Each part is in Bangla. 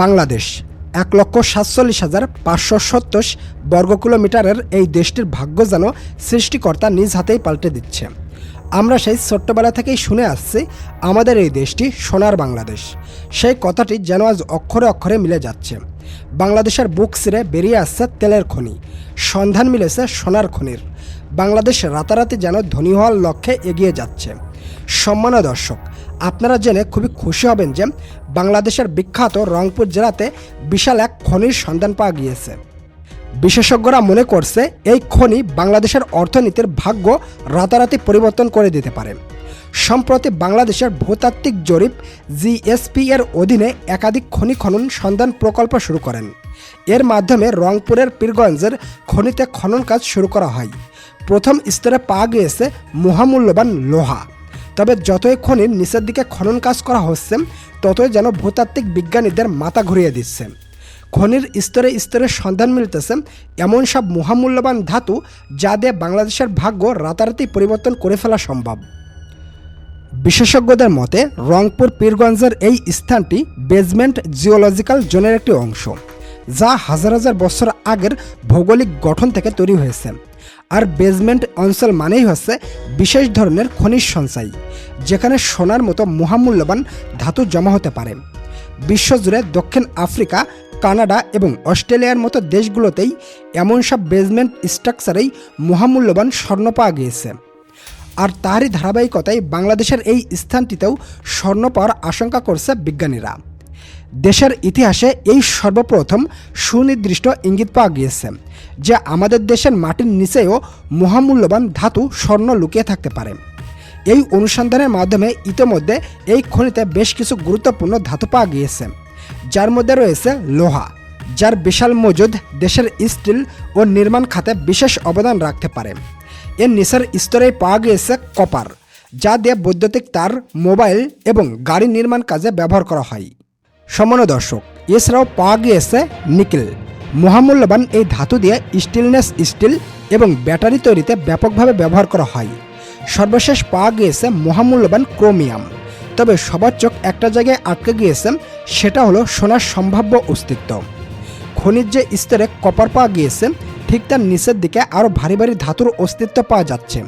বাংলাদেশ, এক লক্ষ সাতচল্লিশ হাজার পাঁচশো সত্তর বর্গ কিলোমিটারের এই দেশটির ভাগ্য যেন সৃষ্টিকর্তা নিজ হাতেই পাল্টে দিচ্ছে। আমরা সেই ছোট্টবেলা থেকেই শুনে আসছি, আমাদের এই দেশটি সোনার বাংলাদেশ। সেই কথাটি যেন আজ অক্ষরে অক্ষরে মিলে যাচ্ছে। বাংলাদেশের বুক ছিঁড়ে বেরিয়ে আসছে তেলের খনি, সন্ধান মিলেছে সোনার খনির। বাংলাদেশ রাতারাতি যেন ধনী হওয়ার লক্ষ্যে এগিয়ে যাচ্ছে। সম্মানীয় দর্শক আপনারা জেনে খুবই খুশি হবেন যে বাংলাদেশের বিখ্যাত রংপুর জেলাতে বিশাল এক খনির সন্ধান পাওয়া গিয়েছে। বিশেষজ্ঞরা মনে করছে এই খনি বাংলাদেশের অর্থনীতির ভাগ্য রাতারাতি পরিবর্তন করে দিতে পারে। সম্প্রতি বাংলাদেশের ভূতাত্ত্বিক জরিপ জিএসপি এর অধীনে একাধিক খনি খনন সন্ধান প্রকল্প শুরু করেন। এর মাধ্যমে রংপুরের পীরগঞ্জের খনিতে খনন কাজ শুরু করা হয়। প্রথম স্তরে পাওয়া গিয়েছে মহামূল্যবান লোহা। তবে যতই খনির নিচের দিকে খনন কাজ করা হচ্ছে, ততই যেন ভূতাত্ত্বিক বিজ্ঞানীদের মাথা ঘুরিয়ে দিচ্ছে। খনির স্তরে স্তরে সন্ধান মিলতেছে, এমন সব মহামূল্যবান ধাতু যা দিয়ে বাংলাদেশের ভাগ্য রাতারাতি পরিবর্তন করে ফেলা সম্ভব। বিশেষজ্ঞদের মতে, রংপুর পীরগঞ্জের এই স্থানটি বেজমেন্ট জিওলজিক্যাল জোনের একটি অংশ, যা হাজার হাজার বছর আগের ভৌগোলিক গঠন থেকে তৈরি হয়েছে। আর বেজমেন্ট অঞ্চল মানেই হচ্ছে বিশেষ ধরনের খনিজ সঞ্চয়, যেখানে সোনার মতো মহামূল্যবান ধাতু জমা হতে পারে। বিশ্বজুড়ে দক্ষিণ আফ্রিকা, কানাডা এবং অস্ট্রেলিয়ার মতো দেশগুলোতেই এমন সব বেজমেন্ট স্ট্রাকচারেই মহামূল্যবান স্বর্ণ পাওয়া গিয়েছে। আর তারই ধারাবাহিকতায় বাংলাদেশের এই স্থানটিতেও স্বর্ণ পাওয়ার আশঙ্কা করছে বিজ্ঞানীরা। দেশের ইতিহাসে এই সর্বপ্রথম সুনির্দিষ্ট ইঙ্গিত পাওয়া গিয়েছে, যে আমাদের দেশের মাটির নিচেও মহামূল্যবান ধাতু, স্বর্ণ লুকিয়ে থাকতে পারে। এই অনুসন্ধানের মাধ্যমে ইতোমধ্যে এই খনিতে বেশ কিছু গুরুত্বপূর্ণ ধাতু পাওয়া গিয়েছে। যার মধ্যে রয়েছে লোহা, যার বিশাল মজুদ দেশের স্টিল ও নির্মাণ খাতে বিশেষ অবদান রাখতে পারে। এর নিচের স্তরে পাওয়া গিয়েছে কপার, যা দিয়ে বৈদ্যুতিক তার, মোবাইল এবং গাড়ি নির্মাণ কাজে ব্যবহার করা হয়। সমান দর্শক এছাড়াও পাওয়া গিয়েছে নিকেল মহামূল্যবান এই ধাতু দিয়ে স্টিলনেস স্টিল এবং ব্যাটারি তৈরিতে ব্যাপকভাবে ব্যবহার করা হয়। সর্বশেষ পাওয়া গিয়েছে মহামূল্যবান ক্রোমিয়াম। তবে সবার চোখ একটা জায়গায় আটকে গিয়েছে, সেটা হলো সোনার সম্ভাব্য অস্তিত্ব। খনিজ যে স্তরে কপার পাওয়া গিয়েছে ঠিক তার নিচের দিকে আরও ভারী ভারী ধাতুর অস্তিত্ব পাওয়া যাচ্ছে।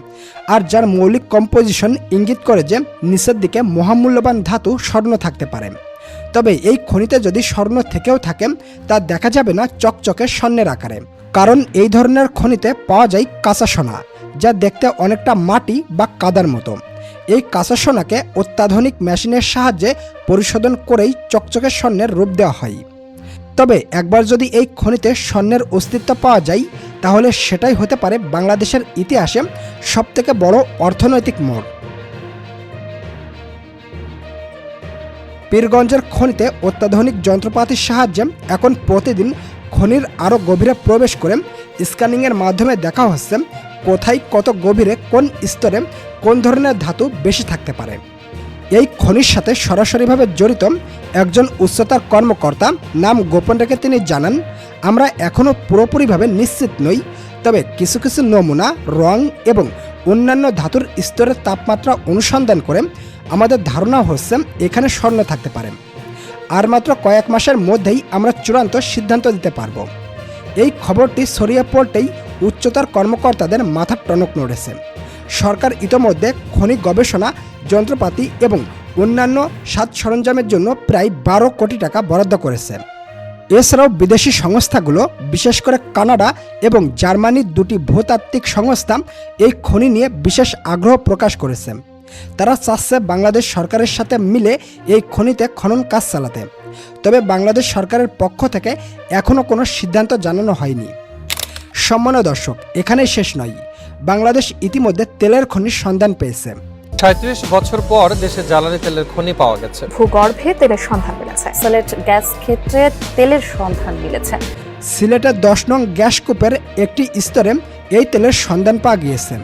আর যার মৌলিক কম্পোজিশন ইঙ্গিত করে যে, নিচের দিকে মহামূল্যবান ধাতু স্বর্ণ থাকতে পারে। তবে এই খনিতে যদি স্বর্ণ থেকেও থাকে, তা দেখা যাবে না চকচকে স্বর্ণের আকারে। কারণ এই ধরনের খনিতে পাওয়া যায় কাঁচা সোনা, যা দেখতে অনেকটা মাটি বা কাদার মতো। এই কাঁচা সোনাকে অত্যাধুনিক মেশিনের সাহায্যে পরিশোধন করেই চকচকে স্বর্ণের রূপ দেওয়া হয়। তবে একবার যদি এই খনিতে স্বর্ণের অস্তিত্ব পাওয়া যায়, তাহলে সেটাই হতে পারে বাংলাদেশের ইতিহাসে সবথেকে বড় অর্থনৈতিক মোড়। পীরগঞ্জের খনিতে অত্যাধুনিক যন্ত্রপাতির সাহায্যে এখন প্রতিদিন খনির আরও গভীরে প্রবেশ করে স্ক্যানিংয়ের মাধ্যমে দেখা হচ্ছে কোথায় কত গভীরে কোন স্তরে কোন ধরনের ধাতু বেশি থাকতে পারে। এই খনির সাথে সরাসরিভাবে জড়িত একজন উচ্চতার কর্মকর্তা নাম গোপন রেখে তিনি জানান, আমরা এখনও পুরোপুরিভাবে নিশ্চিত নই, তবে কিছু কিছু নমুনা, রং এবং অন্যান্য ধাতুর স্তরের তাপমাত্রা অনুসন্ধান করে আমাদের ধারণা হচ্ছে এখানে স্বর্ণ থাকতে পারে। আর মাত্র কয়েক মাসের মধ্যেই আমরা চূড়ান্ত সিদ্ধান্ত দিতে পারব। এই খবরটি ছড়িয়ে পড়তেই উচ্চতার কর্মকর্তাদের মাথার টনক নড়েছে। সরকার ইতোমধ্যে খনি গবেষণা, যন্ত্রপাতি এবং অন্যান্য সাজ সরঞ্জামের জন্য প্রায় বারো কোটি টাকা বরাদ্দ করেছে। এছাড়াও বিদেশি সংস্থাগুলো, বিশেষ করে কানাডা এবং জার্মানির দুটি ভূতাত্ত্বিক সংস্থা এই খনি নিয়ে বিশেষ আগ্রহ প্রকাশ করেছে। তারা চাচ্ছে বাংলাদেশ সরকারের সাথে মিলে এই খনিতে খনন কাজ চালাতে। তবে বাংলাদেশ সরকারের পক্ষ থেকে এখনও কোনো সিদ্ধান্ত জানানো হয়নি। সম্মানীয় দর্শক এখানেই শেষ নয়। বাংলাদেশ ইতিমধ্যে তেলের খনির সন্ধান পেয়েছে। সাঁত্রিশ বছর পর দেশে জ্বালানি তেলের খনি পাওয়া গেছে। ভূগর্ভে তেলের সন্ধান মিলেছে। সিলেট গ্যাস ক্ষেত্রে তেলের সন্ধান মিলেছে। সিলেটের দশ নং গ্যাস কূপের একটি স্তরে এই তেলের সন্ধান পাওয়া গিয়েছে।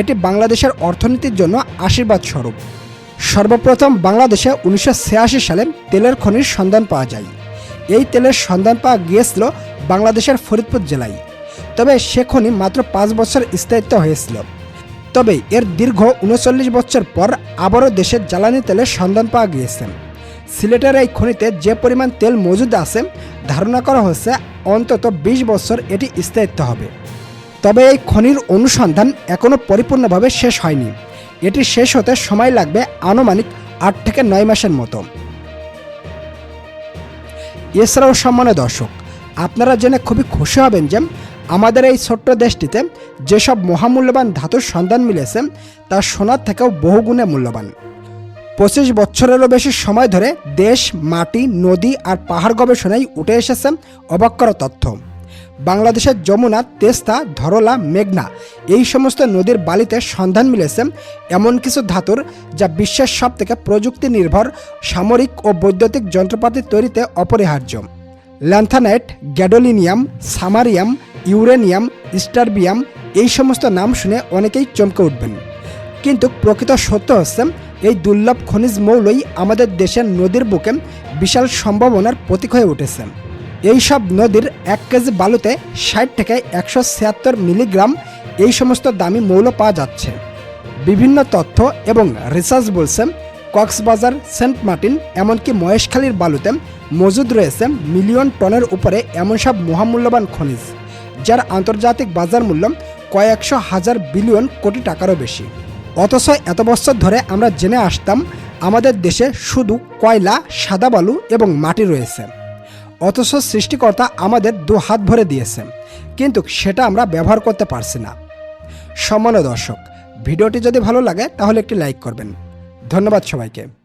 এটি বাংলাদেশের অর্থনীতির জন্য আশীর্বাদ স্বরূপ সর্বপ্রথম বাংলাদেশে উনিশশো ছিয়াশি সালে তেলের খনির সন্ধান পাওয়া যায়। এই তেলের সন্ধান পাওয়া গিয়েছিল বাংলাদেশের ফরিদপুর জেলায়। তবে সে খনি মাত্র পাঁচ বছর স্থায়িত্ব হয়েছিল। তবে এর দীর্ঘ উনচল্লিশ বছর পর আবারও দেশের জ্বালানি তেলের সন্ধান পাওয়া গিয়েছে। সিলেটের এই খনিতে যে পরিমাণ তেল মজুদ আছে, ধারণা করা হয়েছে অন্তত বিশ বছর এটি স্থায়িত্ব হবে। তবে এই খনির অনুসন্ধান এখনও পরিপূর্ণভাবে শেষ হয়নি। এটি শেষ হতে সময় লাগবে আনুমানিক আট থেকে নয় মাসের মতো। এছাড়াও সম্মানীয় দর্শক, আপনারা জেনে খুবই খুশি হবেন যে আমাদের এই ছোট্ট দেশটিতে যেসব মহামূল্যবান ধাতুর সন্ধান মিলেছে, তা সোনার থেকেও বহুগুণে মূল্যবান। পঁচিশ বছরেরও বেশি সময় ধরে দেশ, মাটি, নদী আর পাহাড় গবেষণায় উঠে এসেছে অবাক করা তথ্য। বাংলাদেশের যমুনা, তেস্তা, ধরলা, মেঘনা এই সমস্ত নদীর বালিতে সন্ধান মিলেছে এমন কিছু ধাতুর যা বিশ্বের সব থেকে প্রযুক্তি নির্ভর সামরিক ও বৈদ্যুতিক যন্ত্রপাতি তৈরিতে অপরিহার্য। ল্যান্থানাইট, গ্যাডোলিনিয়াম, সামারিয়াম, ইউরেনিয়াম, স্টারবিয়াম এই সমস্ত নাম শুনে অনেকেই চমকে উঠবেন। কিন্তু প্রকৃত সত্য হচ্ছে এই দুর্লভ খনিজ মৌলই আমাদের দেশের নদীর বুকে বিশাল সম্ভাবনার প্রতীক হয়ে উঠেছে। এই সব নদীর এক কেজি বালুতে ষাট থেকে একশো ছিয়াত্তর মিলিগ্রাম এই সমস্ত দামি মৌল পাওয়া যাচ্ছে। বিভিন্ন তথ্য এবং রিসার্চ বলছে কক্সবাজার, সেন্ট মার্টিন এমনকি মহেশখালীর বালুতে মজুদ রয়েছে মিলিয়ন টনের উপরে এমন সব মহামূল্যবান খনিজ, যার আন্তর্জাতিক বাজার মূল্য কয়েকশো হাজার বিলিয়ন কোটি টাকারও বেশি। অথচ এত বছর ধরে আমরা জেনে আসতাম আমাদের দেশে শুধু কয়লা, সাদা বালু এবং মাটি রয়েছে। অথচ সৃষ্টিকর্তা আমাদের দু হাত ভরে দিয়েছেন কিন্তু সেটা আমরা ব্যবহার করতে পারছি না। সম্মানীয় দর্শক, ভিডিওটি যদি ভালো লাগে তাহলে একটি লাইক করবেন। ধন্যবাদ সবাইকে।